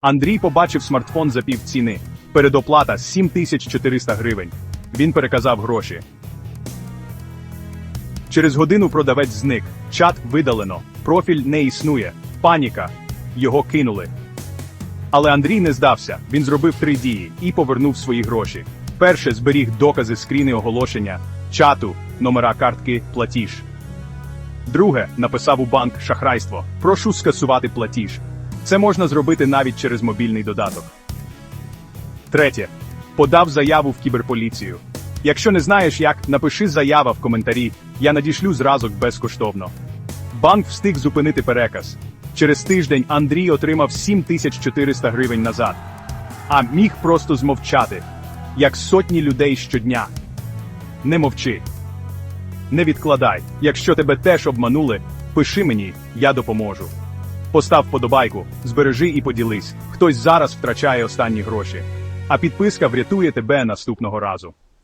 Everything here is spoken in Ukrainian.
Андрій побачив смартфон за півціни. Передоплата 7400 гривень. Він переказав гроші. Через годину продавець зник. Чат видалено. Профіль не існує. Паніка. Його кинули. Але Андрій не здався. Він зробив три дії і повернув свої гроші. Перше зберіг докази скріни оголошення, чату, номера картки, платіж. Друге, написав у банк шахрайство. Прошу скасувати платіж. Це можна зробити навіть через мобільний додаток. Третє. Подав заяву в кіберполіцію. Якщо не знаєш як, напиши заява в коментарі, я надішлю зразок безкоштовно. Банк встиг зупинити переказ. Через тиждень Андрій отримав 7400 гривень назад. А міг просто змовчати, як сотні людей щодня. Не мовчи. Не відкладай. Якщо тебе теж обманули, пиши мені, я допоможу. Постав подобайку, збережи і поділись. Хтось зараз втрачає останні гроші. А підписка врятує тебе наступного разу.